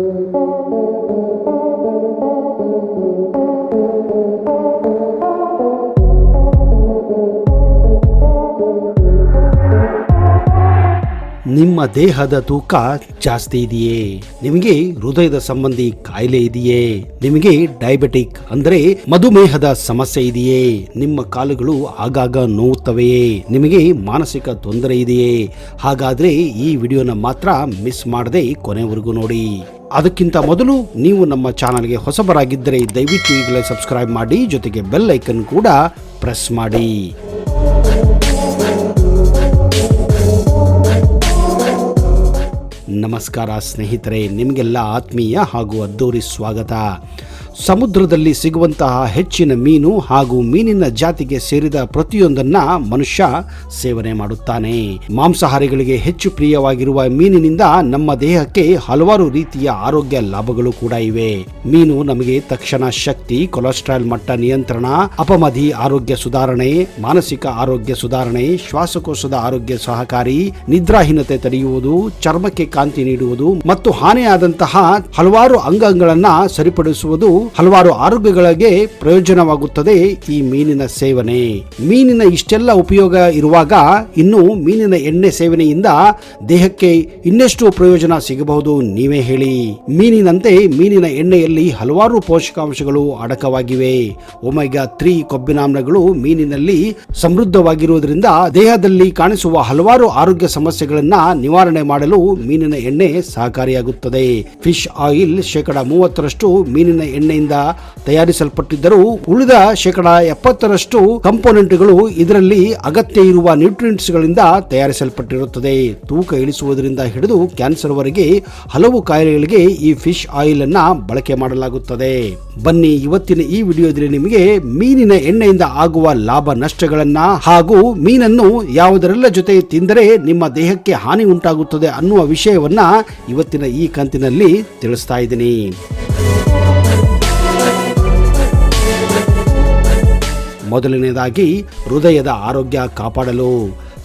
Thank you. ನಿಮ್ಮ ದೇಹದ ತೂಕ ಜಾಸ್ತಿ ಇದೆಯೇ? ನಿಮಗೆ ಹೃದಯದ ಸಂಬಂಧಿ ಕಾಯಿಲೆ ಇದೆಯೇ? ನಿಮಗೆ ಡಯಾಬಿಟಿಕ್ ಅಂದ್ರೆ ಮಧುಮೇಹದ ಸಮಸ್ಯೆ ಇದೆಯೇ? ನಿಮ್ಮ ಕಾಲುಗಳು ಆಗಾಗ ನೋವುತ್ತವೆಯೇ? ನಿಮಗೆ ಮಾನಸಿಕ ತೊಂದರೆ ಇದೆಯೇ? ಹಾಗಾದ್ರೆ ಈ ವಿಡಿಯೋನ ಮಾತ್ರ ಮಿಸ್ ಮಾಡದೆ ಕೊನೆವರೆಗೂ ನೋಡಿ. ಅದಕ್ಕಿಂತ ಮೊದಲು ನೀವು ನಮ್ಮ ಚಾನಲ್ಗೆ ಹೊಸಬರಾಗಿದ್ದರೆ ದಯವಿಟ್ಟು ಈಗಲೇ ಸಬ್ಸ್ಕ್ರೈಬ್ ಮಾಡಿ, ಜೊತೆಗೆ ಬೆಲ್ ಐಕನ್ ಕೂಡ ಪ್ರೆಸ್ ಮಾಡಿ. ನಮಸ್ಕಾರ ಸ್ನೇಹಿತರೆ ನಿಮಗೆಲ್ಲ ಆತ್ಮೀಯ ಹಾಗೂ ಅದ್ದೂರಿ ಸ್ವಾಗತ. ಸಮುದ್ರದಲ್ಲಿ ಸಿಗುವಂತಹ ಹೆಚ್ಚಿನ ಮೀನು ಹಾಗೂ ಮೀನಿನ ಜಾತಿಗೆ ಸೇರಿದ ಪ್ರತಿಯೊಂದನ್ನ ಮನುಷ್ಯ ಸೇವನೆ ಮಾಡುತ್ತಾನೆ. ಮಾಂಸಾಹಾರಿಗಳಿಗೆ ಹೆಚ್ಚು ಪ್ರಿಯವಾಗಿರುವ ಮೀನಿನಿಂದ ನಮ್ಮ ದೇಹಕ್ಕೆ ಹಲವಾರು ರೀತಿಯ ಆರೋಗ್ಯ ಲಾಭಗಳು ಕೂಡ ಇವೆ. ಮೀನು ನಮಗೆ ತಕ್ಷಣ ಶಕ್ತಿ, ಕೊಲೆಸ್ಟ್ರಾಲ್ ಮಟ್ಟ ನಿಯಂತ್ರಣ, ಅಪಮಧಿ ಆರೋಗ್ಯ ಸುಧಾರಣೆ, ಮಾನಸಿಕ ಆರೋಗ್ಯ ಸುಧಾರಣೆ, ಶ್ವಾಸಕೋಶದ ಆರೋಗ್ಯ ಸಹಕಾರಿ, ನಿದ್ರಾಹೀನತೆ ತಡೆಯುವುದು, ಚರ್ಮಕ್ಕೆ ಕಾಂತಿ ನೀಡುವುದು ಮತ್ತು ಹಾನಿಯಾದಂತಹ ಹಲವಾರು ಅಂಗಗಳನ್ನ ಸರಿಪಡಿಸುವುದು ಹಲವಾರು ಆರೋಗ್ಯಗಳಿಗೆ ಪ್ರಯೋಜನವಾಗುತ್ತದೆ ಈ ಮೀನಿನ ಸೇವನೆ. ಮೀನಿನ ಇಷ್ಟೆಲ್ಲ ಉಪಯೋಗ ಇರುವಾಗ ಇನ್ನು ಮೀನಿನ ಎಣ್ಣೆ ಸೇವನೆಯಿಂದ ದೇಹಕ್ಕೆ ಇನ್ನೆಷ್ಟು ಪ್ರಯೋಜನ ಸಿಗಬಹುದು ನೀವೇ ಹೇಳಿ. ಮೀನಿನಂತೆ ಮೀನಿನ ಎಣ್ಣೆಯಲ್ಲಿ ಹಲವಾರು ಪೋಷಕಾಂಶಗಳು ಅಡಕವಾಗಿವೆ. ಒಮೆಗಾ ತ್ರೀ ಕೊಬ್ಬಿನಾಮ್ಲಗಳು ಮೀನಿನಲ್ಲಿ ಸಮೃದ್ಧವಾಗಿರುವುದರಿಂದ ದೇಹದಲ್ಲಿ ಕಾಣಿಸುವ ಹಲವಾರು ಆರೋಗ್ಯ ಸಮಸ್ಯೆಗಳನ್ನ ನಿವಾರಣೆ ಮಾಡಲು ಮೀನಿನ ಎಣ್ಣೆ ಸಹಕಾರಿಯಾಗುತ್ತದೆ. ಫಿಶ್ ಆಯಿಲ್ ಶೇಕಡ ಮೂವತ್ತರಷ್ಟು ಮೀನಿನ ಎಣ್ಣೆಯಿಂದ ತಯಾರಿಸಲ್ಪಟ್ಟಿದ್ದರೂ ಉಳಿದ ಶೇಕಡ ಎಪ್ಪತ್ತರಷ್ಟು ಕಂಪೋನೆಂಟ್ಗಳು ಇದರಲ್ಲಿ ಅಗತ್ಯ ಇರುವ ನ್ಯೂಟ್ರಿಯೆಂಟ್ಸ್ ಗಳಿಂದ ತಯಾರಿಸಲ್ಪಟ್ಟಿರುತ್ತದೆ. ತೂಕ ಇಳಿಸುವುದರಿಂದ ಹಿಡಿದು ಕ್ಯಾನ್ಸರ್ ವರೆಗೆ ಹಲವು ಕಾಯಿಲೆಗಳಿಗೆ ಈ ಫಿಶ್ ಆಯಿಲ್ ಅನ್ನ ಬಳಕೆ ಮಾಡಲಾಗುತ್ತದೆ. ಬನ್ನಿ, ಇವತ್ತಿನ ಈ ವಿಡಿಯೋದಲ್ಲಿ ನಿಮಗೆ ಮೀನಿನ ಎಣ್ಣೆಯಿಂದ ಆಗುವ ಲಾಭ ನಷ್ಟಗಳನ್ನ ಹಾಗೂ ಮೀನನ್ನು ಯಾವುದರೆಲ್ಲ ಜೊತೆ ತಿಂದರೆ ನಿಮ್ಮ ದೇಹಕ್ಕೆ ಹಾನಿ ಉಂಟಾಗುತ್ತದೆ ಅನ್ನುವ ವಿಷಯವನ್ನ ಇವತ್ತಿನ ಈ ಕಂತಿನಲ್ಲಿ ತಿಳಿಸ್ತಾ ಇದ್ದೀನಿ. ಮೊದಲನೇದಾಗಿ ಹೃದಯದ ಆರೋಗ್ಯ ಕಾಪಾಡಲು.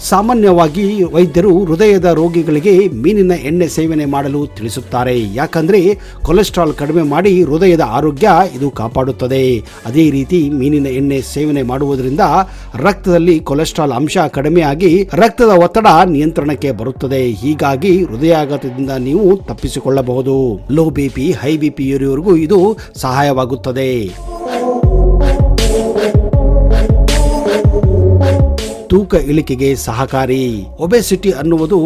ಸಾಮಾನ್ಯವಾಗಿ ವೈದ್ಯರು ಹೃದಯದ ರೋಗಿಗಳಿಗೆ ಮೀನಿನ ಎಣ್ಣೆ ಸೇವನೆ ಮಾಡಲು ತಿಳಿಸುತ್ತಾರೆ. ಯಾಕಂದ್ರೆ ಕೊಲೆಸ್ಟ್ರಾಲ್ ಕಡಿಮೆ ಮಾಡಿ ಹೃದಯದ ಆರೋಗ್ಯ ಇದು ಕಾಪಾಡುತ್ತದೆ. ಅದೇ ರೀತಿ ಮೀನಿನ ಎಣ್ಣೆ ಸೇವನೆ ಮಾಡುವುದರಿಂದ ರಕ್ತದಲ್ಲಿ ಕೊಲೆಸ್ಟ್ರಾಲ್ ಅಂಶ ಕಡಿಮೆಯಾಗಿ ರಕ್ತದ ಒತ್ತಡ ನಿಯಂತ್ರಣಕ್ಕೆ ಬರುತ್ತದೆ. ಹೀಗಾಗಿ ಹೃದಯಾಘಾತದಿಂದ ನೀವು ತಪ್ಪಿಸಿಕೊಳ್ಳಬಹುದು. ಲೋ ಬಿಪಿ ಹೈ ಬಿಪಿ ಇರುವವರೆಗೂ ಇದು ಸಹಾಯವಾಗುತ್ತದೆ. ತೂಕ ಇಳಿಕೆಗೆ ಸಹಕಾರಿ. ಒಬೆಸಿಟಿ ಅನ್ನುವುದು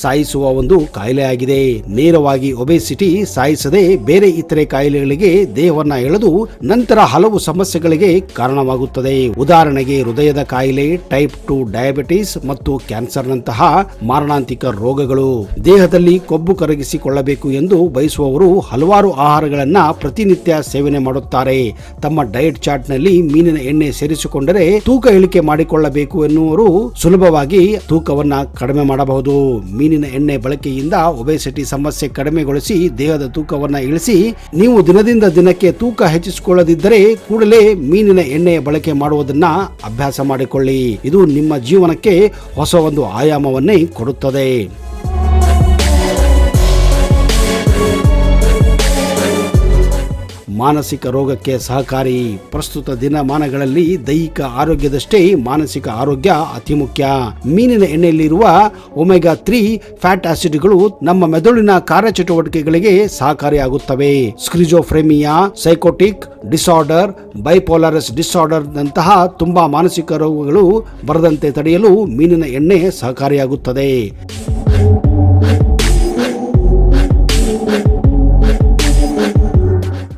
ಸಾಯಿಸುವ ಒಂದು ಕಾಯಿಲೆಯಾಗಿದೆ. ನೇರವಾಗಿ ಒಬೆಸಿಟಿ ಸಾಯಿಸದೆ ಬೇರೆ ಇತರೆ ಕಾಯಿಲೆಗಳಿಗೆ ದೇಹವನ್ನ ಎಳೆದು ನಂತರ ಹಲವು ಸಮಸ್ಯೆಗಳಿಗೆ ಕಾರಣವಾಗುತ್ತದೆ. ಉದಾಹರಣೆಗೆ ಹೃದಯದ ಕಾಯಿಲೆ ಟೈಪ್ ಟು ಡಯಾಬಿಟಿಸ್ ಮತ್ತು ಕ್ಯಾನ್ಸರ್ ನಂತಹ ಮಾರಣಾಂತಿಕ ರೋಗಗಳು. ದೇಹದಲ್ಲಿ ಕೊಬ್ಬು ಕರಗಿಸಿಕೊಳ್ಳಬೇಕು ಎಂದು ಬಯಸುವವರು ಹಲವಾರು ಆಹಾರಗಳನ್ನ ಪ್ರತಿನಿತ್ಯ ಸೇವನೆ ಮಾಡುತ್ತಾರೆ. ತಮ್ಮ ಡಯಟ್ ಚಾರ್ಟ್ನಲ್ಲಿ ಮೀನಿನ ಎಣ್ಣೆ ಸೇರಿಸಿಕೊಂಡರೆ ತೂಕ ಇಳಿಕೆ ಮಾಡಿಕೊಳ್ಳಬೇಕು ಎನ್ನುವರು ಸುಲಭವಾಗಿ ತೂಕವನ್ನ ಕಡಿಮೆ ಮಾಡಬಹುದು. ಮೀನಿನ ಎಣ್ಣೆ ಬಳಕೆಯಿಂದ ಒಬೆಸಿಟಿ ಸಮಸ್ಯೆ ಕಡಿಮೆಗೊಳಿಸಿ ದೇಹದ ತೂಕವನ್ನ ಇಳಿಸಿ, ನೀವು ದಿನದಿಂದ ದಿನಕ್ಕೆ ತೂಕ ಹೆಚ್ಚಿಸಿಕೊಳ್ಳದಿದ್ದರೆ ಕೂಡಲೇ ಮೀನಿನ ಎಣ್ಣೆಯ ಬಳಕೆ ಮಾಡುವುದನ್ನ ಅಭ್ಯಾಸ ಮಾಡಿಕೊಳ್ಳಿ. ಇದು ನಿಮ್ಮ ಜೀವನಕ್ಕೆ ಹೊಸ ಒಂದು ಆಯಾಮವನ್ನೇ ಕೊಡುತ್ತದೆ. ಮಾನಸಿಕ ರೋಗಕ್ಕೆ ಸಹಕಾರಿ. ಪ್ರಸ್ತುತ ದಿನಮಾನಗಳಲ್ಲಿ ದೈಹಿಕ ಆರೋಗ್ಯದಷ್ಟೇ ಮಾನಸಿಕ ಆರೋಗ್ಯ ಅತಿ ಮುಖ್ಯ. ಮೀನಿನ ಎಣ್ಣೆಯಲ್ಲಿರುವ ಒಮೆಗಾ ತ್ರೀ ಫ್ಯಾಟ್ ಆಸಿಡ್ಗಳು ನಮ್ಮ ಮೆದುಳಿನ ಕಾರ್ಯಚಟುವಟಿಕೆಗಳಿಗೆ ಸಹಕಾರಿಯಾಗುತ್ತವೆ. ಸ್ಕ್ರಿಜೋಫ್ರೆಮಿಯಾ, ಸೈಕೋಟಿಕ್ ಡಿಸಾರ್ಡರ್, ಬೈಪೋಲಾರಸ್ ಡಿಸಾರ್ಡರ್ ನಂತಹ ತುಂಬಾ ಮಾನಸಿಕ ರೋಗಗಳು ಬರದಂತೆ ತಡೆಯಲು ಮೀನಿನ ಎಣ್ಣೆ ಸಹಕಾರಿಯಾಗುತ್ತದೆ.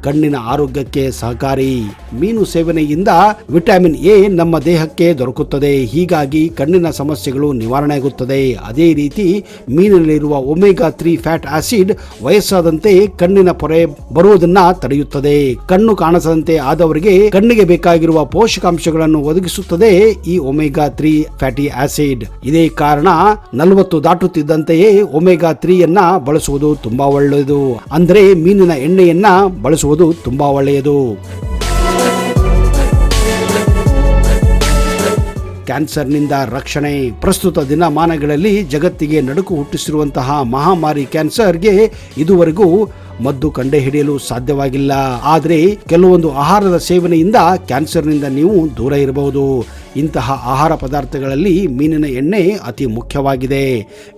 ಕಣ್ಣಿನ ಆರೋಗ್ಯಕ್ಕೆ ಸಹಕಾರಿ. ಮೀನು ಸೇವನೆಯಿಂದ ವಿಟಮಿನ್ ಎ ನಮ್ಮ ದೇಹಕ್ಕೆ ದೊರಕುತ್ತದೆ. ಹೀಗಾಗಿ ಕಣ್ಣಿನ ಸಮಸ್ಯೆಗಳು ನಿವಾರಣೆಯಾಗುತ್ತದೆ. ಅದೇ ರೀತಿ ಮೀನಿನಲ್ಲಿರುವ ಒಮೆಗಾ ತ್ರೀ ಫ್ಯಾಟ್ ಆಸಿಡ್ ವಯಸ್ಸಾದಂತೆ ಕಣ್ಣಿನ ಪೊರೆ ಬರುವುದನ್ನ ತಡೆಯುತ್ತದೆ. ಕಣ್ಣು ಕಾಣಿಸದಂತೆ ಆದವರಿಗೆ ಕಣ್ಣಿಗೆ ಬೇಕಾಗಿರುವ ಪೋಷಕಾಂಶಗಳನ್ನು ಒದಗಿಸುತ್ತದೆ ಈ ಒಮೆಗಾ ತ್ರೀ ಫ್ಯಾಟಿ ಆಸಿಡ್. ಇದೇ ಕಾರಣ ನಲವತ್ತು ದಾಟುತ್ತಿದ್ದಂತೆಯೇ ಒಮೆಗಾ ತ್ರೀಯನ್ನ ಬಳಸುವುದು ತುಂಬಾ ಒಳ್ಳೆಯದು. ಅಂದ್ರೆ ಮೀನಿನ ಎಣ್ಣೆಯನ್ನ ಬಳಸುವುದು ತುಂಬಾ ಒಳ್ಳೆಯದು. ಕ್ಯಾನ್ಸರ್ನಿಂದ ರಕ್ಷಣೆ. ಪ್ರಸ್ತುತ ದಿನಮಾನಗಳಲ್ಲಿ ಜಗತ್ತಿಗೆ ನಡುಕು ಹುಟ್ಟಿಸಿರುವಂತಹ ಮಹಾಮಾರಿ ಕ್ಯಾನ್ಸರ್ಗೆ ಇದುವರೆಗೂ ಮದ್ದು ಕಂಡೆ ಹಿಡಿಯಲು ಸಾಧ್ಯವಾಗಿಲ್ಲ. ಆದರೆ ಕೆಲವೊಂದು ಆಹಾರದ ಸೇವನೆಯಿಂದ ಕ್ಯಾನ್ಸರ್ನಿಂದ ನೀವು ದೂರ ಇರಬಹುದು. ಇಂತಹ ಆಹಾರ ಪದಾರ್ಥಗಳಲ್ಲಿ ಮೀನಿನ ಎಣ್ಣೆ ಅತಿ ಮುಖ್ಯವಾಗಿದೆ.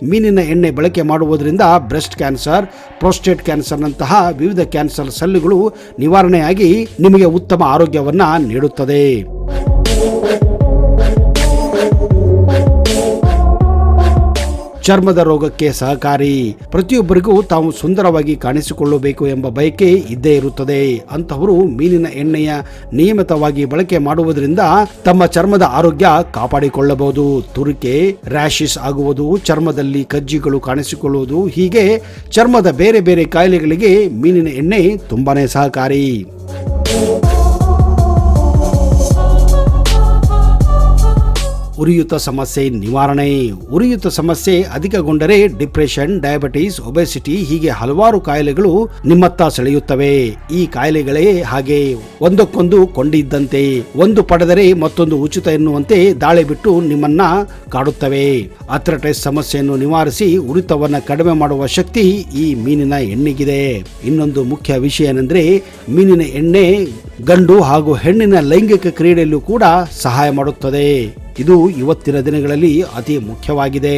ಮೀನಿನ ಎಣ್ಣೆ ಬಳಕೆ ಮಾಡುವುದರಿಂದ ಬ್ರೆಸ್ಟ್ ಕ್ಯಾನ್ಸರ್, ಪ್ರೋಸ್ಟೇಟ್ ಕ್ಯಾನ್ಸರ್ನಂತಹ ವಿವಿಧ ಕ್ಯಾನ್ಸರ್ ಸಲ್ಲುಗಳು ನಿವಾರಣೆಯಾಗಿ ನಿಮಗೆ ಉತ್ತಮ ಆರೋಗ್ಯವನ್ನು ನೀಡುತ್ತದೆ. ಚರ್ಮದ ರೋಗಕ್ಕೆ ಸಹಕಾರಿ. ಪ್ರತಿಯೊಬ್ಬರಿಗೂ ತಾವು ಸುಂದರವಾಗಿ ಕಾಣಿಸಿಕೊಳ್ಳಬೇಕು ಎಂಬ ಬಯಕೆ ಇದ್ದೇ ಇರುತ್ತದೆ. ಅಂತಹವರು ಮೀನಿನ ಎಣ್ಣೆಯ ನಿಯಮಿತವಾಗಿ ಬಳಕೆ ಮಾಡುವುದರಿಂದ ತಮ್ಮ ಚರ್ಮದ ಆರೋಗ್ಯ ಕಾಪಾಡಿಕೊಳ್ಳಬಹುದು. ತುರಿಕೆ, ರ್ಯಾಶಿಸ್ ಆಗುವುದು, ಚರ್ಮದಲ್ಲಿ ಕಜ್ಜಿಗಳು ಕಾಣಿಸಿಕೊಳ್ಳುವುದು, ಹೀಗೆ ಚರ್ಮದ ಬೇರೆ ಬೇರೆ ಕಾಯಿಲೆಗಳಿಗೆ ಮೀನಿನ ಎಣ್ಣೆ ತುಂಬಾನೇ ಸಹಕಾರಿ. ಉರಿಯೂತ ಸಮಸ್ಯೆ ನಿವಾರಣೆ. ಉರಿಯೂತ ಸಮಸ್ಯೆ ಅಧಿಕಗೊಂಡರೆ ಡಿಪ್ರೆಷನ್, ಡಯಾಬಿಟಿಸ್, ಒಬೆಸಿಟಿ ಹೀಗೆ ಹಲವಾರು ಕಾಯಿಲೆಗಳು ನಿಮ್ಮತ್ತ ಸೆಳೆಯುತ್ತವೆ. ಈ ಕಾಯಿಲೆಗಳೇ ಹಾಗೆ ಒಂದಕ್ಕೊಂದು ಕೊಂಡಿದ್ದಂತೆ, ಒಂದು ಪಡೆದರೆ ಮತ್ತೊಂದು ಉಚಿತ ಎನ್ನುವಂತೆ ದಾಳಿ ಬಿಟ್ಟು ನಿಮ್ಮನ್ನ ಕಾಡುತ್ತವೆ. ಅಥ್ರಟೈಸ್ ಸಮಸ್ಯೆಯನ್ನು ನಿವಾರಿಸಿ ಉರಿತವನ್ನ ಕಡಿಮೆ ಮಾಡುವ ಶಕ್ತಿ ಈ ಮೀನಿನ ಎಣ್ಣೆಗಿದೆ. ಇನ್ನೊಂದು ಮುಖ್ಯ ವಿಷಯ ಏನೆಂದ್ರೆ, ಮೀನಿನ ಎಣ್ಣೆ ಗಂಡು ಹಾಗೂ ಹೆಣ್ಣಿನ ಲೈಂಗಿಕ ಕ್ರೀಡೆಯಲ್ಲೂ ಕೂಡ ಸಹಾಯ ಮಾಡುತ್ತದೆ. ಇದು ಇವತ್ತಿನ ದಿನಗಳಲ್ಲಿ ಅತಿ ಮುಖ್ಯವಾಗಿದೆ.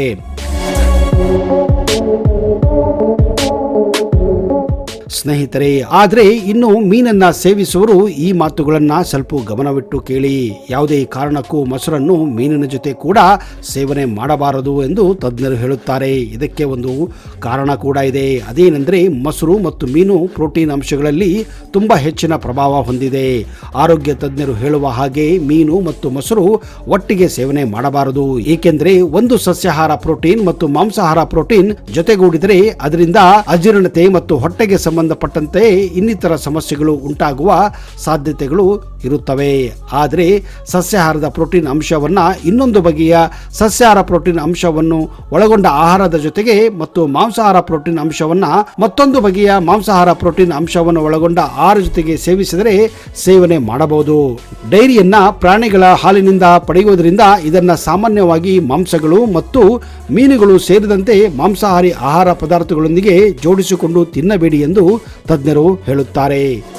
ಸ್ನೇಹಿತರೆ, ಆದರೆ ಇನ್ನು ಮೀನನ್ನ ಸೇವಿಸುವರು ಈ ಮಾತುಗಳನ್ನ ಸ್ವಲ್ಪ ಗಮನವಿಟ್ಟು ಕೇಳಿ. ಯಾವುದೇ ಕಾರಣಕ್ಕೂ ಮೊಸರನ್ನು ಮೀನಿನ ಜೊತೆ ಕೂಡ ಸೇವನೆ ಮಾಡಬಾರದು ಎಂದು ತಜ್ಞರು ಹೇಳುತ್ತಾರೆ. ಇದಕ್ಕೆ ಒಂದು ಕಾರಣ ಕೂಡ ಇದೆ. ಅದೇನೆಂದರೆ ಮೊಸರು ಮತ್ತು ಮೀನು ಪ್ರೋಟೀನ್ ಅಂಶಗಳಲ್ಲಿ ತುಂಬಾ ಹೆಚ್ಚಿನ ಪ್ರಭಾವ ಹೊಂದಿದೆ. ಆರೋಗ್ಯ ತಜ್ಞರು ಹೇಳುವ ಹಾಗೆ ಮೀನು ಮತ್ತು ಮೊಸರು ಒಟ್ಟಿಗೆ ಸೇವನೆ ಮಾಡಬಾರದು. ಏಕೆಂದರೆ ಒಂದು ಸಸ್ಯಾಹಾರ ಪ್ರೋಟೀನ್ ಮತ್ತು ಮಾಂಸಾಹಾರ ಪ್ರೋಟೀನ್ ಜೊತೆಗೂಡಿದರೆ ಅದರಿಂದ ಅಜೀರ್ಣತೆ ಮತ್ತು ಹೊಟ್ಟೆಗೆ ಸಂಬಂಧಪಟ್ಟಂತೆ ಇನ್ನಿತರ ಸಮಸ್ಯೆಗಳು ಉಂಟಾಗುವ ಸಾಧ್ಯತೆಗಳು ಇರುತ್ತವೆ. ಆದರೆ ಸಸ್ಯಾಹಾರದ ಪ್ರೋಟೀನ್ ಅಂಶವನ್ನು ಇನ್ನೊಂದು ಬಗೆಯ ಸಸ್ಯಾಹಾರ ಪ್ರೋಟೀನ್ ಅಂಶವನ್ನು ಒಳಗೊಂಡ ಆಹಾರದ ಜೊತೆಗೆ ಮತ್ತು ಮಾಂಸಾಹಾರ ಪ್ರೋಟೀನ್ ಅಂಶವನ್ನು ಮತ್ತೊಂದು ಬಗೆಯ ಮಾಂಸಾಹಾರ ಪ್ರೋಟೀನ್ ಅಂಶವನ್ನು ಒಳಗೊಂಡ ಆಹಾರ ಜೊತೆಗೆ ಸೇವಿಸಿದರೆ ಸೇವನೆ ಮಾಡಬಹುದು. ಡೈರಿಯನ್ನ ಪ್ರಾಣಿಗಳ ಹಾಲಿನಿಂದ ಪಡೆಯುವುದರಿಂದ ಇದನ್ನು ಸಾಮಾನ್ಯವಾಗಿ ಮಾಂಸಗಳು ಮತ್ತು ಮೀನುಗಳು ಸೇರಿದಂತೆ ಮಾಂಸಾಹಾರಿ ಆಹಾರ ಪದಾರ್ಥಗಳೊಂದಿಗೆ ಜೋಡಿಸಿಕೊಂಡು ತಿನ್ನಬೇಡಿ ಎಂದು ತಜ್ಞರು ಹೇಳುತ್ತಾರೆ.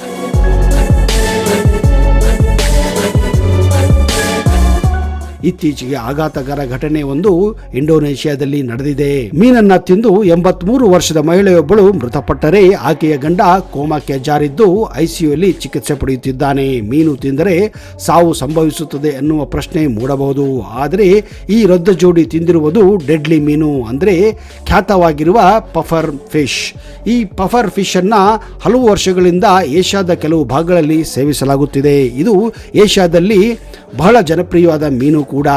ಇತ್ತೀಚೆಗೆ ಆಘಾತಕರ ಘಟನೆ ಒಂದು ಇಂಡೋನೇಷ್ಯಾದಲ್ಲಿ ನಡೆದಿದೆ. ಮೀನನ್ನ ತಿಂದು ಎಂಬತ್ಮೂರು ವರ್ಷದ ಮಹಿಳೆಯೊಬ್ಬಳು ಮೃತಪಟ್ಟರೆ ಆಕೆಯ ಗಂಡ ಕೋಮಾಕ್ಕೆ ಜಾರಿದ್ದು ಐಸಿಯುಯಲ್ಲಿ ಚಿಕಿತ್ಸೆ ಪಡೆಯುತ್ತಿದ್ದಾನೆ. ಮೀನು ತಿಂದರೆ ಸಾವು ಸಂಭವಿಸುತ್ತದೆ ಎನ್ನುವ ಪ್ರಶ್ನೆ ಮೂಡಬಹುದು. ಆದರೆ ಈ ರದ್ದ ಜೋಡಿ ತಿಂದಿರುವುದು ಡೆಡ್ಲಿ ಮೀನು ಅಂದರೆ ಖ್ಯಾತವಾಗಿರುವ ಪಫರ್ ಫಿಶ್. ಈ ಪಫರ್ ಫಿಶ್ ಅನ್ನ ಹಲವು ವರ್ಷಗಳಿಂದ ಏಷ್ಯಾದ ಕೆಲವು ಭಾಗಗಳಲ್ಲಿ ಸೇವಿಸಲಾಗುತ್ತಿದೆ. ಇದು ಏಷ್ಯಾದಲ್ಲಿ ಬಹಳ ಜನಪ್ರಿಯವಾದ ಮೀನು ಕೂಡ.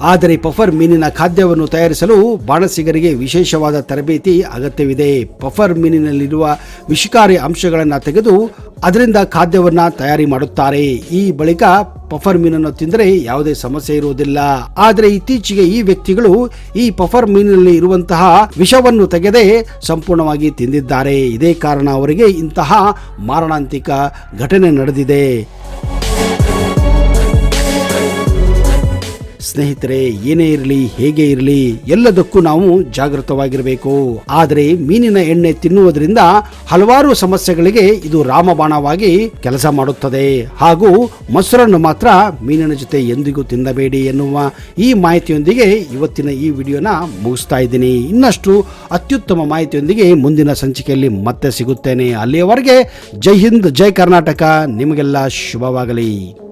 ಆದರೆ ಪಫರ್ ಮೀನಿನ ಖಾದ್ಯವನ್ನು ತಯಾರಿಸಲು ಬಾಣಸಿಗರಿಗೆ ವಿಶೇಷವಾದ ತರಬೇತಿ ಅಗತ್ಯವಿದೆ. ಪಫರ್ ಮೀನಿನಲ್ಲಿರುವ ವಿಷಕಾರಿ ಅಂಶಗಳನ್ನು ತೆಗೆದು ಅದರಿಂದ ಖಾದ್ಯವನ್ನು ತಯಾರಿ ಮಾಡುತ್ತಾರೆ. ಈ ಬಳಿಕ ಪಫರ್ ಮೀನನ್ನು ತಿಂದರೆ ಯಾವುದೇ ಸಮಸ್ಯೆ ಇರುವುದಿಲ್ಲ. ಆದರೆ ಇತ್ತೀಚೆಗೆ ಈ ವ್ಯಕ್ತಿಗಳು ಈ ಪಫರ್ ಮೀನಿನಲ್ಲಿ ಇರುವಂತಹ ವಿಷವನ್ನು ತೆಗೆದೇ ಸಂಪೂರ್ಣವಾಗಿ ತಿಂದಿದ್ದಾರೆ. ಇದೇ ಕಾರಣ ಅವರಿಗೆ ಇಂತಹ ಮಾರಣಾಂತಿಕ ಘಟನೆ ನಡೆದಿದೆ. ಸ್ನೇಹಿತರೆ, ಏನೇ ಇರಲಿ, ಹೇಗೆ ಇರಲಿ, ಎಲ್ಲದಕ್ಕೂ ನಾವು ಜಾಗೃತವಾಗಿರಬೇಕು. ಆದರೆ ಮೀನಿನ ಎಣ್ಣೆ ತಿನ್ನುವುದರಿಂದ ಹಲವಾರು ಸಮಸ್ಯೆಗಳಿಗೆ ಇದು ರಾಮಬಾಣವಾಗಿ ಕೆಲಸ ಮಾಡುತ್ತದೆ. ಹಾಗೂ ಮೊಸರನ್ನು ಮಾತ್ರ ಮೀನಿನ ಜೊತೆ ಎಂದಿಗೂ ತಿನ್ನಬೇಡಿ ಎನ್ನುವ ಈ ಮಾಹಿತಿಯೊಂದಿಗೆ ಇವತ್ತಿನ ಈ ವಿಡಿಯೋನ ಮುಗಿಸ್ತಾ ಇದ್ದೀನಿ. ಇನ್ನಷ್ಟು ಅತ್ಯುತ್ತಮ ಮಾಹಿತಿಯೊಂದಿಗೆ ಮುಂದಿನ ಸಂಚಿಕೆಯಲ್ಲಿ ಮತ್ತೆ ಸಿಗುತ್ತೇನೆ. ಅಲ್ಲಿಯವರೆಗೆ ಜೈ ಹಿಂದ್, ಜೈ ಕರ್ನಾಟಕ. ನಿಮಗೆಲ್ಲ ಶುಭವಾಗಲಿ.